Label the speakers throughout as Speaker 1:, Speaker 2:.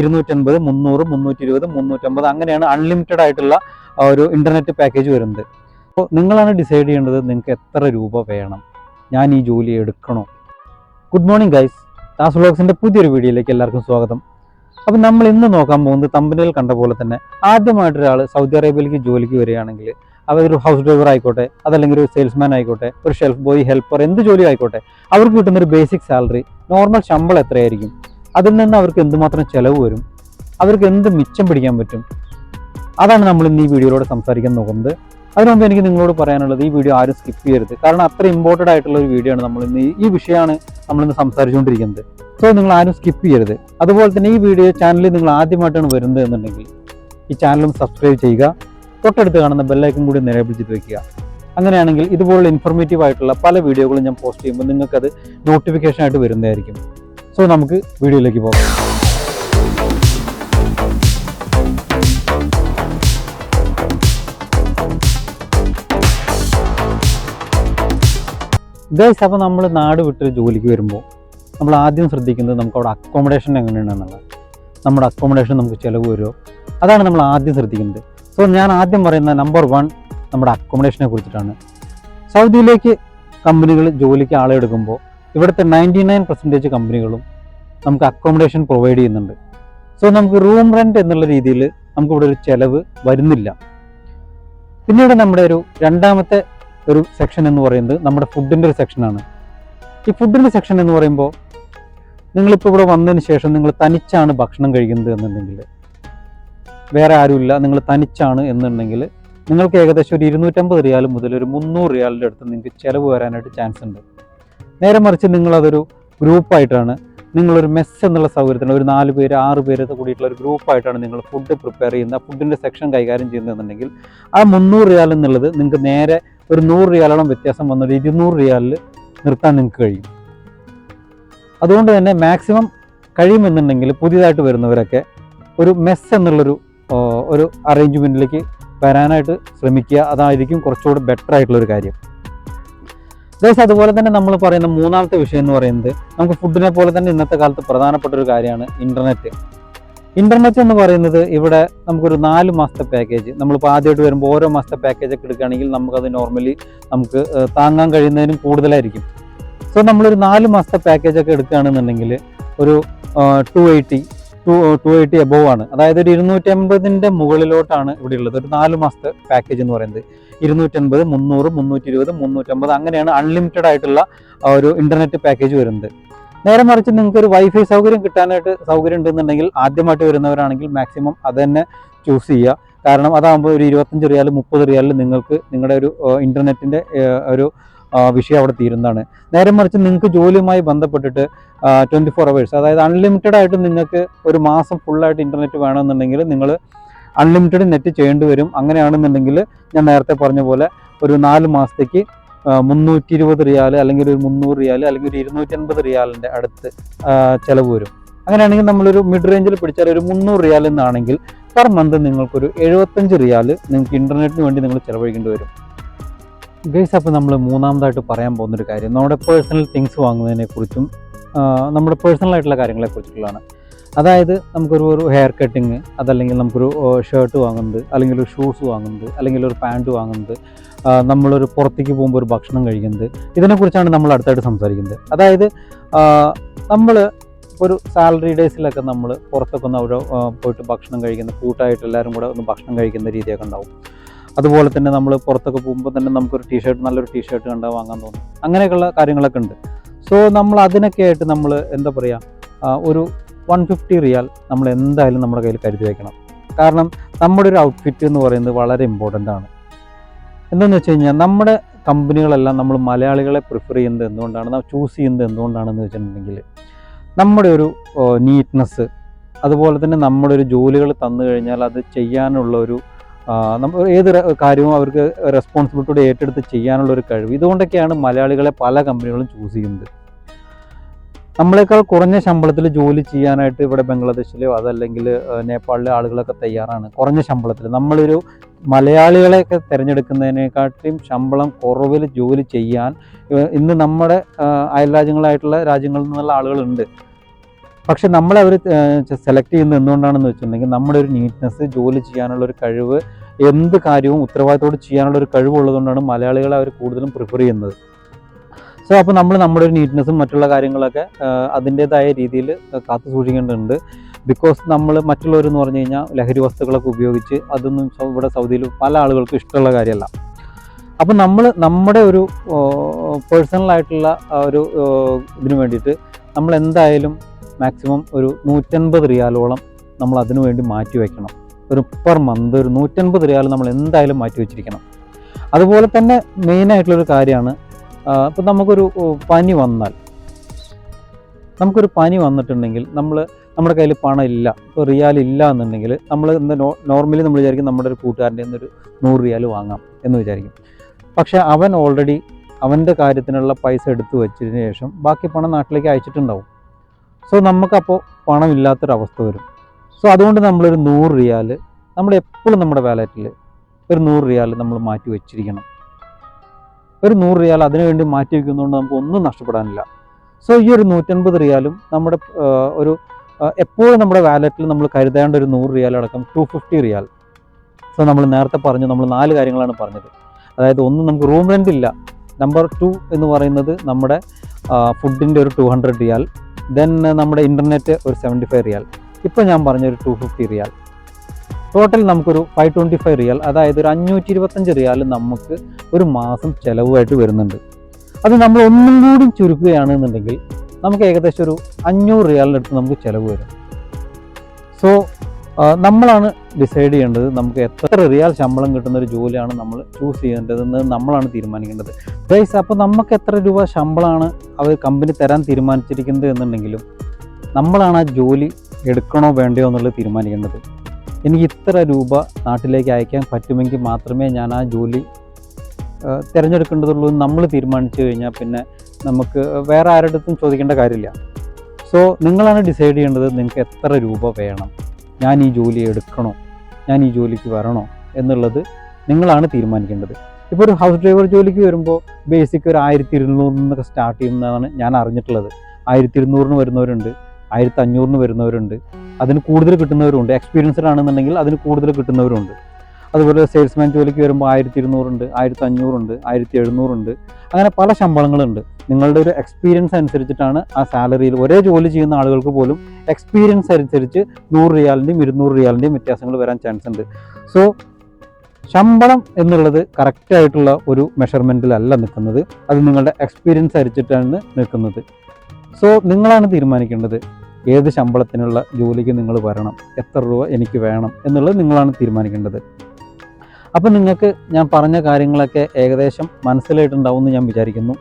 Speaker 1: ഇരുന്നൂറ്റൻപത് മുന്നൂറ് മുന്നൂറ്റി ഇരുപത് മുന്നൂറ്റമ്പത് അങ്ങനെയാണ് അൺലിമിറ്റഡ് ആയിട്ടുള്ള ഒരു ഇന്റർനെറ്റ് പാക്കേജ് വരുന്നത്. അപ്പോൾ നിങ്ങളാണ് ഡിസൈഡ് ചെയ്യേണ്ടത് നിങ്ങൾക്ക് എത്ര രൂപ വേണം. ഞാൻ ഈ ജോലി എടുക്കണോ? ഗുഡ് മോർണിംഗ് ഗൈസ് ടാസ് വ്ളോഗ്സിന്റെ പുതിയൊരു വീഡിയോയിലേക്ക് എല്ലാവർക്കും സ്വാഗതം. അപ്പം നമ്മൾ ഇന്ന് നോക്കാൻ പോകുന്നത് തമ്പനിയിൽ കണ്ട പോലെ തന്നെ ആദ്യമായിട്ട് ഒരാൾ സൗദി അറേബ്യയിലേക്ക് ജോലിക്ക് വരികയാണെങ്കിൽ അവരൊരു ഹൗസ് ഡ്രൈവർ ആയിക്കോട്ടെ അതല്ലെങ്കിൽ ഒരു സെയിൽസ്മാൻ ആയിക്കോട്ടെ ഒരു ഷെൽഫ് ബോയ് ഹെൽപ്പർ എന്ത് ജോലി ആയിക്കോട്ടെ അവർക്ക് കിട്ടുന്ന ഒരു ബേസിക് സാലറി നോർമൽ ശമ്പളം എത്രയായിരിക്കും? അതിൽ നിന്ന് അവർക്ക് എന്തുമാത്രം ചിലവ് വരും? അവർക്ക് എന്ത് മിച്ചം പിടിക്കാൻ പറ്റും? അതാണ് നമ്മൾ ഇന്ന് ഈ വീഡിയോയിലൂടെ സംസാരിക്കാൻ നോക്കുന്നത്. അതിനു മുമ്പ് എനിക്ക് നിങ്ങളോട് പറയാനുള്ളത് ഈ വീഡിയോ ആരും സ്കിപ്പ് ചെയ്യരുത്. കാരണം അത്ര ഇമ്പോർട്ടന്റ് ആയിട്ടുള്ള ഒരു വീഡിയോ ആണ് നമ്മൾ ഇന്ന് ഈ- വിഷയമാണ് നമ്മളിന്ന് സംസാരിച്ചുകൊണ്ടിരിക്കുന്നത്. സോ നിങ്ങൾ ആരും സ്കിപ്പ് ചെയ്യരുത്. അതുപോലെ തന്നെ ഈ വീഡിയോ ചാനലിൽ നിങ്ങൾ ആദ്യമായിട്ടാണ് വരുന്നത് എന്നുണ്ടെങ്കിൽ ഈ ചാനലും സബ്സ്ക്രൈബ് ചെയ്യുക. തൊട്ടടുത്ത് കാണുന്ന ബെല്ലൈക്കൻ കൂടി നിലവിൽ ചെയ്ത് വെക്കുക. അങ്ങനെയാണെങ്കിൽ ഇതുപോലുള്ള ഇൻഫോർമേറ്റീവ് ആയിട്ടുള്ള പല വീഡിയോകളും ഞാൻ പോസ്റ്റ് ചെയ്യുമ്പോൾ നിങ്ങൾക്കത് നോട്ടിഫിക്കേഷൻ ആയിട്ട് വരുന്നതായിരിക്കും. സോ നമുക്ക് വീഡിയോയിലേക്ക് പോകാം. ഗൈസ് അപ്പോൾ നമ്മൾ നാട് വിട്ട് ജോലിക്ക് വരുമ്പോൾ നമ്മൾ ആദ്യം ശ്രദ്ധിക്കുന്നത് നമുക്ക് അവിടെ അക്കോമഡേഷൻ എങ്ങനെയാണെന്നുള്ളത്. നമ്മുടെ അക്കോമഡേഷൻ നമുക്ക് ചിലവ് വരുമോ? അതാണ് നമ്മൾ ആദ്യം ശ്രദ്ധിക്കുന്നത്. സോ ഞാൻ ആദ്യം പറയുന്ന നമ്പർ വൺ നമ്മുടെ അക്കോമഡേഷനെ കുറിച്ചിട്ടാണ്. സൗദിയിലേക്ക് കമ്പനികൾ ജോലിക്ക് ആളെ എടുക്കുമ്പോൾ ഇവിടുത്തെ നയന്റി നയൻ പെർസെന്റേജ് കമ്പനികളും നമുക്ക് അക്കോമഡേഷൻ പ്രൊവൈഡ് ചെയ്യുന്നുണ്ട്. സോ നമുക്ക് റൂം റെന്റ് എന്നുള്ള രീതിയിൽ നമുക്ക് ഇവിടെ ഒരു ചിലവ് വരുന്നില്ല. പിന്നീട് നമ്മുടെ ഒരു രണ്ടാമത്തെ ഒരു സെക്ഷൻ എന്ന് പറയുന്നത് നമ്മുടെ ഫുഡിന്റെ ഒരു സെക്ഷനാണ് ഈ ഫുഡിന്റെ സെക്ഷൻ എന്ന് പറയുമ്പോൾ നിങ്ങളിപ്പോൾ ഇവിടെ വന്നതിന് ശേഷം നിങ്ങൾ തനിച്ചാണ് ഭക്ഷണം കഴിക്കുന്നത് എന്നുണ്ടെങ്കിൽ വേറെ ആരുമില്ല നിങ്ങൾ തനിച്ചാണ് എന്നുണ്ടെങ്കിൽ നിങ്ങൾക്ക് ഏകദേശം ഒരു ഇരുന്നൂറ്റമ്പത് റിയാൽ മുതൽ ഒരു മുന്നൂറ് റിയാലിന്റെ അടുത്ത് നിങ്ങൾക്ക് ചിലവ് വരാനായിട്ട് ചാൻസ് ഉണ്ട്. നേരെ മറിച്ച് നിങ്ങളതൊരു ഗ്രൂപ്പായിട്ടാണ് നിങ്ങളൊരു മെസ്സ് എന്നുള്ള സൗകര്യത്തിന് ഒരു നാല് പേര് ആറ് പേര് കൂടിയിട്ടുള്ള ഒരു ഗ്രൂപ്പായിട്ടാണ് നിങ്ങൾ ഫുഡ് പ്രിപ്പയർ ചെയ്യുന്നത്. ഫുഡിന്റെ സെക്ഷൻ കൈകാര്യം ചെയ്യുന്നതെന്നുണ്ടെങ്കിൽ ആ മുന്നൂറ് റിയാൽ എന്നുള്ളത് നിങ്ങൾക്ക് നേരെ ഒരു നൂറ് റിയാലോളം വ്യത്യാസം വന്നൊരു ഇരുന്നൂറ് റിയാലിൽ നിർത്താൻ നിങ്ങൾക്ക് കഴിയും. അതുകൊണ്ട് തന്നെ മാക്സിമം കഴിയുമെന്നുണ്ടെങ്കിൽ പുതിയതായിട്ട് വരുന്നവരൊക്കെ ഒരു മെസ്സ് എന്നുള്ളൊരു ഒരു അറേഞ്ച്മെന്റിലേക്ക് വരാനായിട്ട് ശ്രമിക്കുക. അതായിരിക്കും കുറച്ചുകൂടി ബെറ്റർ ആയിട്ടുള്ളൊരു കാര്യം. ഗൈസ് അതുപോലെ തന്നെ നമ്മൾ പറയുന്ന മൂന്നാമത്തെ വിഷയം എന്ന് പറയുന്നത് നമുക്ക് ഫുഡിനെ പോലെ തന്നെ ഇന്നത്തെ കാലത്ത് പ്രധാനപ്പെട്ട ഒരു കാര്യമാണ് ഇന്റർനെറ്റ് ഇന്റർനെറ്റ് എന്ന് പറയുന്നത് ഇവിടെ നമുക്കൊരു നാല് മാസത്തെ പാക്കേജ് നമ്മളിപ്പോൾ ആദ്യമായിട്ട് വരുമ്പോൾ ഓരോ മാസത്തെ പാക്കേജ് ഒക്കെ എടുക്കുകയാണെങ്കിൽ നമുക്കത് നോർമലി നമുക്ക് താങ്ങാൻ കഴിയുന്നതിനും കൂടുതലായിരിക്കും. സോ നമ്മളൊരു നാല് മാസത്തെ പാക്കേജ് ഒക്കെ എടുക്കുകയാണെന്നുണ്ടെങ്കിൽ ഒരു two eighty two two eighty above ആണ്. അതായത് ഒരു ഇരുന്നൂറ്റി അമ്പതിന്റെ മുകളിലോട്ടാണ് ഇവിടെ ഉള്ളത്. ഒരു നാല് മാസത്തെ പാക്കേജ് എന്ന് പറയുന്നത്. ഇരുന്നൂറ്റൻപത് മുന്നൂറ് മുന്നൂറ്റി ഇരുപത് മുന്നൂറ്റമ്പത് അങ്ങനെയാണ് അൺലിമിറ്റഡ് ആയിട്ടുള്ള ഒരു ഇന്റർനെറ്റ് പാക്കേജ് വരുന്നത്. നേരെ മറിച്ച് നിങ്ങൾക്ക് ഒരു വൈഫൈ സൗകര്യം കിട്ടാനായിട്ട് സൗകര്യം ഉണ്ടെന്നുണ്ടെങ്കിൽ ആദ്യമായിട്ട് വരുന്നവരാണെങ്കിൽ മാക്സിമം അത് തന്നെ ചൂസ് ചെയ്യുക. കാരണം അതാകുമ്പോൾ ഒരു ഇരുപത്തഞ്ച് റിയാൽ മുപ്പത് റിയാലിൽ നിങ്ങൾക്ക് നിങ്ങളുടെ ഒരു ഇന്റർനെറ്റിന്റെ ഒരു വിഷയം അവിടെ തീരുന്നതാണ്. നേരെ മറിച്ച് നിങ്ങൾക്ക് ജോലിയുമായി ബന്ധപ്പെട്ടിട്ട് ട്വന്റി ഫോർ അവേഴ്സ് അതായത് അൺലിമിറ്റഡ് ആയിട്ട് നിങ്ങൾക്ക് ഒരു മാസം ഫുള്ളായിട്ട് ഇന്റർനെറ്റ് വേണമെന്നുണ്ടെങ്കിൽ നിങ്ങൾ അൺലിമിറ്റഡ് നെറ്റ് ചെയ്യേണ്ടി വരും. അങ്ങനെയാണെന്നുണ്ടെങ്കിൽ ഞാൻ നേരത്തെ പറഞ്ഞ പോലെ ഒരു നാല് മാസത്തേക്ക് മുന്നൂറ്റി ഇരുപത് റിയാൽ അല്ലെങ്കിൽ ഒരു മുന്നൂറ് റിയാൽ അല്ലെങ്കിൽ ഒരു ഇരുന്നൂറ്റി അൻപത് റിയാലിന്റെ അടുത്ത് ചിലവ് വരും. അങ്ങനെയാണെങ്കിൽ നമ്മളൊരു മിഡ് റേഞ്ചിൽ പിടിച്ചാൽ ഒരു മുന്നൂറ് റിയാൽ എന്നാണെങ്കിൽ പെർ മന്ത് നിങ്ങൾക്കൊരു എഴുപത്തഞ്ച് റിയാൽ നിങ്ങൾക്ക് ഇന്റർനെറ്റിന് വേണ്ടി നിങ്ങൾ ചിലവഴിക്കേണ്ടി വരും. ഗൈസ് അപ്പോൾ നമ്മൾ മൂന്നാമതായിട്ട് പറയാൻ പോകുന്നൊരു കാര്യം. നമ്മുടെ പേഴ്സണൽ തിങ്സ് വാങ്ങുന്നതിനെക്കുറിച്ചും നമ്മുടെ പേഴ്സണലായിട്ടുള്ള കാര്യങ്ങളെ കുറിച്ചിട്ടുള്ളതാണ് അതായത് നമുക്കൊരു ഒരു ഹെയർ കട്ടിങ് അതല്ലെങ്കിൽ നമുക്കൊരു ഷർട്ട് വാങ്ങുന്നത് അല്ലെങ്കിൽ ഒരു ഷൂസ് വാങ്ങുന്നത് അല്ലെങ്കിൽ ഒരു പാന്റ് വാങ്ങുന്നത് നമ്മളൊരു പുറത്തേക്ക് പോകുമ്പോൾ ഒരു ഭക്ഷണം കഴിക്കുന്നത് ഇതിനെക്കുറിച്ചാണ് നമ്മൾ അടുത്തായിട്ട് സംസാരിക്കുന്നത്. അതായത് നമ്മൾ ഒരു സാലറി ഡേയ്സിലൊക്കെ നമ്മൾ പുറത്തൊക്കെ ഒന്ന് അവിടെ പോയിട്ട് ഭക്ഷണം കഴിക്കുന്ന കൂട്ടായിട്ട് എല്ലാവരും കൂടെ ഒന്ന് ഭക്ഷണം കഴിക്കുന്ന രീതിയൊക്കെ ഉണ്ടാവും. അതുപോലെ തന്നെ നമ്മൾ പുറത്തൊക്കെ പോകുമ്പോൾ തന്നെ നമുക്കൊരു ടീഷർട്ട് നല്ലൊരു ടീഷർട്ട് കണ്ടാൽ വാങ്ങാൻ തോന്നും. അങ്ങനെയൊക്കെയുള്ള കാര്യങ്ങളൊക്കെ ഉണ്ട്. സോ നമ്മൾ അതിനൊക്കെ ആയിട്ട് നമ്മൾ എന്താ പറയുക ഒരു വൺ ഫിഫ്റ്റി റിയാൽ നമ്മൾ എന്തായാലും നമ്മുടെ കയ്യിൽ കരുതി വയ്ക്കണം കാരണം നമ്മുടെ ഒരു ഔട്ട്ഫിറ്റ് എന്ന് പറയുന്നത് വളരെ ഇമ്പോർട്ടന്റ് ആണ്. എന്താണെന്ന് വെച്ച് കഴിഞ്ഞാൽ നമ്മുടെ കമ്പനികളെല്ലാം നമ്മൾ മലയാളികളെ പ്രിഫർ ചെയ്യുന്നത് എന്തുകൊണ്ടാണ് ചൂസ് ചെയ്യുന്നത് എന്തുകൊണ്ടാണെന്ന് വെച്ചിട്ടുണ്ടെങ്കിൽ നമ്മുടെ ഒരു നീറ്റ്നെസ് അതുപോലെ തന്നെ നമ്മുടെ ഒരു ജോലികൾ തന്നു കഴിഞ്ഞാൽ അത് ചെയ്യാനുള്ള ഒരു ആ, നമ്മ ഏത് കാര്യവും അവർക്ക് റെസ്പോൺസിബിലിറ്റിയോടെ ഏറ്റെടുത്ത് ചെയ്യാനുള്ള ഒരു കഴിവ്. ഇതുകൊണ്ടൊക്കെയാണ് മലയാളികളെ പല കമ്പനികളും ചൂസ് ചെയ്യുന്നത്. നമ്മളെക്കാൾ കുറഞ്ഞ ശമ്പളത്തിൽ ജോലി ചെയ്യാനായിട്ട് ഇവിടെ ബംഗ്ലാദേശിലോ അതല്ലെങ്കിൽ നേപ്പാളിലെ ആളുകളൊക്കെ തയ്യാറാണ്. കുറഞ്ഞ ശമ്പളത്തിൽ. നമ്മളൊരു മലയാളികളെയൊക്കെ തിരഞ്ഞെടുക്കുന്നതിനെക്കാട്ടിയും ശമ്പളം കുറവിൽ ജോലി ചെയ്യാൻ ഇന്ന് നമ്മുടെ ഏഹ്, അയൽ രാജ്യങ്ങളായിട്ടുള്ള രാജ്യങ്ങളിൽ നിന്നുള്ള ആളുകളുണ്ട്. പക്ഷെ നമ്മളെ അവർ സെലക്ട് ചെയ്യുന്നത് എന്തുകൊണ്ടാണെന്ന് വെച്ചിട്ടുണ്ടെങ്കിൽ നമ്മുടെ ഒരു നീറ്റ്നെസ് ജോലി ചെയ്യാനുള്ള ഒരു കഴിവ് എന്ത് കാര്യവും ഉത്തരവാദിത്തോട് ചെയ്യാനുള്ള ഒരു കഴിവുള്ളതുകൊണ്ടാണ് മലയാളികളെ അവർ കൂടുതലും പ്രിഫർ ചെയ്യുന്നത്. സോ അപ്പോൾ നമ്മൾ നമ്മുടെ ഒരു നീറ്റ്നെസ്സും മറ്റുള്ള കാര്യങ്ങളൊക്കെ അതിന്റേതായ രീതിയിൽ കാത്തു സൂക്ഷിക്കേണ്ടതുണ്ട്. ബിക്കോസ് നമ്മൾ മറ്റുള്ളവരെന്ന് പറഞ്ഞു കഴിഞ്ഞാൽ ലഹരി വസ്തുക്കളൊക്കെ ഉപയോഗിച്ച് അതൊന്നും ഇവിടെ സൗദിയിൽ പല ആളുകൾക്കും ഇഷ്ടമുള്ള കാര്യമല്ല. അപ്പം നമ്മൾ നമ്മുടെ ഒരു പേഴ്സണലായിട്ടുള്ള ഒരു ഇതിന് വേണ്ടിയിട്ട് നമ്മൾ എന്തായാലും മാക്സിമം ഒരു നൂറ്റൻപത് റിയാലോളം നമ്മൾ അതിനു വേണ്ടി മാറ്റി വയ്ക്കണം ഒരു പെർ മന്ത് ഒരു നൂറ്റൻപത് റിയാൽ നമ്മൾ എന്തായാലും മാറ്റി വെച്ചിരിക്കണം. അതുപോലെ തന്നെ മെയിനായിട്ടുള്ളൊരു കാര്യമാണ് ഇപ്പം നമുക്കൊരു പനി വന്നാൽ. നമുക്കൊരു പനി വന്നിട്ടുണ്ടെങ്കിൽ നമ്മൾ നമ്മുടെ കയ്യിൽ പണം ഇല്ല. ഇപ്പോൾ റിയാൽ ഇല്ല എന്നുണ്ടെങ്കിൽ നമ്മൾ നോർമലി നമ്മൾ വിചാരിക്കും നമ്മുടെ ഒരു കൂട്ടുകാരന്റെ ഒരു നൂറ് റിയാൽ വാങ്ങാം എന്ന് വിചാരിക്കും. പക്ഷേ അവൻ ഓൾറെഡി അവന്റെ കാര്യത്തിനുള്ള പൈസ എടുത്തു വെച്ചതിന് ശേഷം ബാക്കി പണം നാട്ടിലേക്ക് അയച്ചിട്ടുണ്ടാവും. സോ നമുക്കപ്പോൾ പണമില്ലാത്തൊരവസ്ഥ വരും. സോ അതുകൊണ്ട് നമ്മളൊരു നൂറ് റിയാൽ നമ്മൾ എപ്പോഴും നമ്മുടെ വാലറ്റിൽ ഒരു നൂറ് റിയാൽ നമ്മൾ മാറ്റി വെച്ചിരിക്കണം. ഒരു നൂറ് റിയാൽ അതിനുവേണ്ടി മാറ്റി വയ്ക്കുന്നതുകൊണ്ട് നമുക്ക് ഒന്നും നഷ്ടപ്പെടാനില്ല. സോ ഈ ഒരു നൂറ്റൻപത് റിയാലും നമ്മുടെ ഒരു എപ്പോഴും നമ്മുടെ വാലറ്റിൽ നമ്മൾ കരുതേണ്ട ഒരു നൂറ് റിയാൽ അടക്കം ടു ഫിഫ്റ്റി റിയാൽ. സോ നമ്മൾ നേരത്തെ പറഞ്ഞു നമ്മൾ നാല് കാര്യങ്ങളാണ് പറഞ്ഞത്. അതായത് ഒന്ന് നമുക്ക് റൂം റെന്റ് ഇല്ല. നമ്പർ ടു എന്ന് പറയുന്നത് നമ്മുടെ ഫുഡിന്റെ ഒരു ടു ഹൺഡ്രഡ് റിയാൽ. ദെൻ നമ്മുടെ ഇന്റർനെറ്റ് ഒരു സെവന്റി ഫൈവ് റിയാൽ ഇപ്പോൾ ഞാൻ പറഞ്ഞൊരു ടു ഫിഫ്റ്റി റിയാൽ ടോട്ടൽ നമുക്കൊരു ഫൈവ് ട്വന്റി ഫൈവ് റിയാൽ അതായത് ഒരു അഞ്ഞൂറ്റി ഇരുപത്തഞ്ച് റിയാൽ നമുക്ക് ഒരു മാസം ചിലവായിട്ട് വരുന്നുണ്ട്. അത് നമ്മൾ ഒന്നും കൂടി ചുരുക്കുകയാണെന്നുണ്ടെങ്കിൽ നമുക്ക് ഏകദേശം ഒരു അഞ്ഞൂറ് റിയാലിന്റെ അടുത്ത് നമുക്ക് ചിലവ് വരും. സോ നമ്മളാണ് ഡിസൈഡ് ചെയ്യേണ്ടത് നമുക്ക് എത്ര റിയാൽ ശമ്പളം കിട്ടുന്ന ഒരു ജോലിയാണ് നമ്മൾ ചൂസ് ചെയ്യേണ്ടതെന്ന് നമ്മളാണ് തീരുമാനിക്കേണ്ടത്. പ്രൈസ് അപ്പോൾ നമുക്ക് എത്ര രൂപ ശമ്പളമാണ് അവർ കമ്പനി തരാൻ തീരുമാനിച്ചിരിക്കുന്നത് എന്നുണ്ടെങ്കിലും നമ്മളാണ് ആ ജോലി എടുക്കണോ വേണ്ടയോ എന്നുള്ളത് തീരുമാനിക്കേണ്ടത്. എനിക്ക് ഇത്ര രൂപ നാട്ടിലേക്ക് അയക്കാൻ പറ്റുമെങ്കിൽ മാത്രമേ ഞാൻ ആ ജോലി തിരഞ്ഞെടുക്കേണ്ടതുള്ളൂ നമ്മൾ തീരുമാനിച്ചു കഴിഞ്ഞാൽ പിന്നെ നമുക്ക് വേറെ ആരുടെ അടുത്തും ചോദിക്കേണ്ട കാര്യമില്ല. സോ നിങ്ങളാണ് ഡിസൈഡ് ചെയ്യേണ്ടത് നിങ്ങൾക്ക് എത്ര രൂപ വേണം. ഞാൻ ഈ ജോലി എടുക്കണോ? ഞാൻ ഈ ജോലിക്ക് വരണോ? എന്നുള്ളത് നിങ്ങളാണ് തീരുമാനിക്കേണ്ടത്. ഇപ്പോൾ ഒരു ഹൗസ് ഡ്രൈവർ ജോലിക്ക് വരുമ്പോൾ ബേസിക് ഒരു ആയിരത്തി ഇരുന്നൂറിൽ നിന്നൊക്കെ സ്റ്റാർട്ട് ചെയ്യുന്നതാണ് ഞാൻ അറിഞ്ഞിട്ടുള്ളത്. ആയിരത്തി ഇരുന്നൂറിന് വരുന്നവരുണ്ട് ആയിരത്തി അഞ്ഞൂറിന് വരുന്നവരുണ്ട് അതിന് കൂടുതൽ കിട്ടുന്നവരുണ്ട്. എക്സ്പീരിയൻസ്ഡ് ആണെന്നുണ്ടെങ്കിൽ അതിന് കൂടുതൽ കിട്ടുന്നവരുണ്ട്. അതുപോലെ സെയിൽസ്മാൻ ജോലിക്ക് വരുമ്പോൾ ആയിരത്തി ഇരുന്നൂറുണ്ട് ആയിരത്തി അഞ്ഞൂറുണ്ട് ആയിരത്തി എഴുന്നൂറുണ്ട് അങ്ങനെ പല ശമ്പളങ്ങളുണ്ട്. നിങ്ങളുടെ ഒരു എക്സ്പീരിയൻസ് അനുസരിച്ചിട്ടാണ് ആ സാലറിയിൽ ഒരേ ജോലി ചെയ്യുന്ന ആളുകൾക്ക് പോലും എക്സ്പീരിയൻസ് അനുസരിച്ച് നൂറ് റിയാലിന്റെയും ഇരുന്നൂറ് റിയാലിന്റെയും വ്യത്യാസങ്ങൾ വരാൻ ചാൻസ് ഉണ്ട്. സോ ശമ്പളം എന്നുള്ളത് കറക്റ്റായിട്ടുള്ള ഒരു മെഷർമെന്റിലല്ല നിൽക്കുന്നത്. അത് നിങ്ങളുടെ എക്സ്പീരിയൻസ് അനുസരിച്ചിട്ടാണ് നിൽക്കുന്നത്. സോ നിങ്ങളാണ് തീരുമാനിക്കേണ്ടത് ഏത് ശമ്പളത്തിനുള്ള ജോലിക്ക് നിങ്ങൾ വരണം എത്ര രൂപ എനിക്ക് വേണം എന്നുള്ളത് നിങ്ങളാണ് തീരുമാനിക്കേണ്ടത്. അപ്പം നിങ്ങൾക്ക് ഞാൻ പറഞ്ഞ കാര്യങ്ങളൊക്കെ ഏകദേശം മനസ്സിലായിട്ടുണ്ടാവും എന്ന് ഞാൻ വിചാരിക്കുന്നു.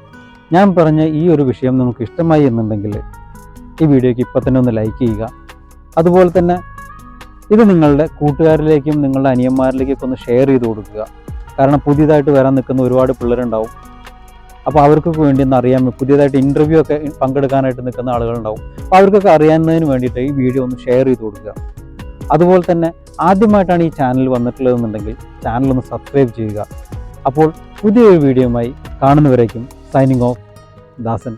Speaker 1: ഞാൻ പറഞ്ഞ ഈ ഒരു വിഷയം നിങ്ങൾക്ക് ഇഷ്ടമായി എന്നുണ്ടെങ്കിൽ ഈ വീഡിയോയ്ക്ക് ഇപ്പം തന്നെ ഒന്ന് ലൈക്ക് ചെയ്യുക. അതുപോലെ തന്നെ ഇത് നിങ്ങളുടെ കൂട്ടുകാരിലേക്കും നിങ്ങളുടെ അനിയന്മാരിലേക്കൊക്കെ ഒന്ന് ഷെയർ ചെയ്ത് കൊടുക്കുക. കാരണം പുതിയതായിട്ട് വരാൻ നിൽക്കുന്ന ഒരുപാട് പിള്ളേരുണ്ടാവും. അപ്പോൾ അവർക്കൊക്കെ വേണ്ടി ഒന്ന് അറിയാൻ പുതിയതായിട്ട് ഇന്റർവ്യൂ ഒക്കെ പങ്കെടുക്കാനായിട്ട് നിൽക്കുന്ന ആളുകളുണ്ടാവും. അപ്പോൾ അവർക്കൊക്കെ അറിയാവുന്നതിന് വേണ്ടിയിട്ട് ഈ വീഡിയോ ഒന്ന് ഷെയർ ചെയ്ത് കൊടുക്കുക. അതുപോലെ തന്നെ ആദ്യമായിട്ടാണ് ഈ ചാനൽ വന്നിട്ടുള്ളതെന്നുണ്ടെങ്കിൽ ചാനൽ ഒന്ന് സബ്സ്ക്രൈബ് ചെയ്യുക. അപ്പോൾ പുതിയൊരു വീഡിയോയുമായി കാണുന്നവരേക്കും സൈനിങ് ഓഫ് ദാസൻ.